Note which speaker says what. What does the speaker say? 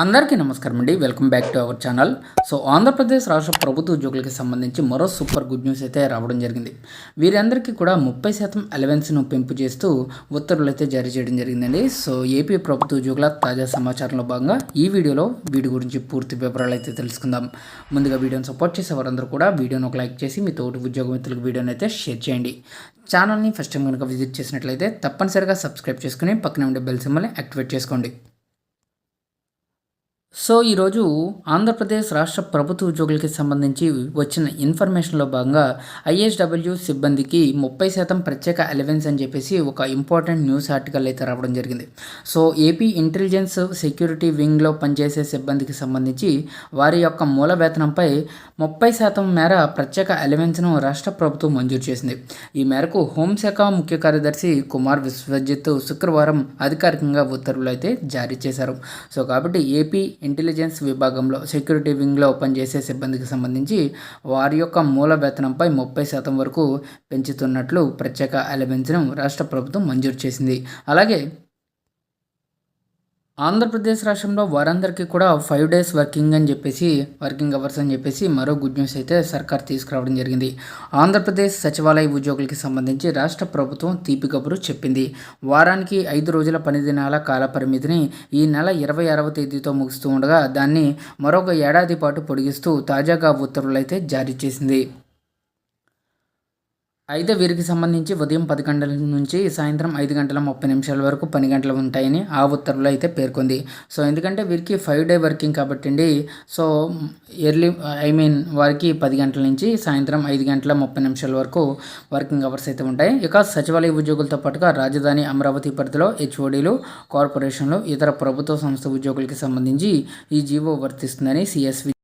Speaker 1: అందరికీ నమస్కారం అండి. Welcome back to our channel. So Andhra Pradesh రాష్ట్ర ప్రభుత్వ ఉద్యోగులకి సంబంధించి మరో సూపర్ గుడ్ న్యూస్ అయితే రావడం జరిగింది. వీరందరికీ కూడా ముప్పై శాతం అలవెన్స్ను పెంపు చేస్తూ ఉత్తర్వులు అయితే జారీ చేయడం జరిగిందండి. సో ఏపీ ప్రభుత్వ ఉద్యోగుల తాజా సమాచారంలో భాగంగా ఈ వీడియోలో వీటి గురించి పూర్తి వివరాలు అయితే తెలుసుకుందాం. ముందుగా వీడియోని సపోర్ట్ చేసే వారందరూ కూడా వీడియోను ఒక లైక్ చేసి మీ తోటి ఉద్యోగ మిత్రులకు వీడియోని అయితే షేర్ చేయండి. ఛానల్ని ఫస్ట్ టైం కనుక విజిట్ చేసినట్లయితే తప్పనిసరిగా సబ్స్క్రైబ్ చేసుకుని పక్కన ఉండే బెల్ సింబల్ని యాక్టివేట్ చేసుకోండి. సో ఈరోజు ఆంధ్రప్రదేశ్ రాష్ట్ర ప్రభుత్వ ఉద్యోగులకి సంబంధించి వచ్చిన ఇన్ఫర్మేషన్లో భాగంగా ఐఎస్డబ్ల్యూ సిబ్బందికి ముప్పై శాతం ప్రత్యేక అలవెన్స్ అని చెప్పేసి ఒక ఇంపార్టెంట్ న్యూస్ ఆర్టికల్ అయితే రావడం జరిగింది. సో ఏపీ ఇంటెలిజెన్స్ సెక్యూరిటీ వింగ్లో పనిచేసే సిబ్బందికి సంబంధించి వారి యొక్క మూల వేతనంపై ముప్పై శాతం మేర ప్రత్యేక అలవెన్స్ను రాష్ట్ర ప్రభుత్వం మంజూరు చేసింది. ఈ మేరకు హోంశాఖ ముఖ్య కార్యదర్శి కుమార్ విశ్వజిత్ శుక్రవారం అధికారికంగా ఉత్తర్వులు అయితే జారీ చేశారు. సో కాబట్టి ఏపీ ఇంటెలిజెన్స్ విభాగంలో సెక్యూరిటీ వింగ్లో పనిచేసే సిబ్బందికి సంబంధించి వారి యొక్క మూల వేతనంపై ముప్పై శాతం వరకు పెంచుతున్నట్లు ప్రత్యేక అలవెన్స్ను రాష్ట్ర ప్రభుత్వం మంజూరు చేసింది. అలాగే ఆంధ్రప్రదేశ్ రాష్ట్రంలో వారందరికీ కూడా ఫైవ్ డేస్ వర్కింగ్ అని చెప్పేసి వర్కింగ్ అవర్స్ అని చెప్పేసి మరో గుడ్ న్యూస్ అయితే సర్కార్ తీసుకురావడం జరిగింది. ఆంధ్రప్రదేశ్ సచివాలయ ఉద్యోగులకి సంబంధించి రాష్ట్ర ప్రభుత్వం తీపి కబురు చెప్పింది. వారానికి ఐదు రోజుల పని దినాల కాల పరిమితిని ఈ నెల ఇరవై ఆరవ తేదీతో ముగుస్తూ ఉండగా దాన్ని మరొక ఏడాది పాటు పొడిగిస్తూ తాజాగా ఉత్తర్వులు అయితే జారీ చేసింది. అయితే వీరికి సంబంధించి ఉదయం పది గంటల నుంచి సాయంత్రం ఐదు గంటల ముప్పై నిమిషాల వరకు పని గంటలు ఉంటాయని ఆ ఉత్తర్వులు అయితే పేర్కొంది. సో ఎందుకంటే వీరికి ఫైవ్ డే వర్కింగ్ కాబట్టి అండి. సో ఎర్లీ ఐ మీన్ వారికి పది గంటల నుంచి సాయంత్రం ఐదు గంటల ముప్పై నిమిషాల వరకు వర్కింగ్ అవర్స్ అయితే ఉంటాయి. ఇక సచివాలయ ఉద్యోగులతో పాటుగా రాజధాని అమరావతి పరిధిలో హెచ్ఓడీలు కార్పొరేషన్లు ఇతర ప్రభుత్వ సంస్థ ఉద్యోగులకి సంబంధించి ఈ జీవో వర్తిస్తుందని సిఎస్వి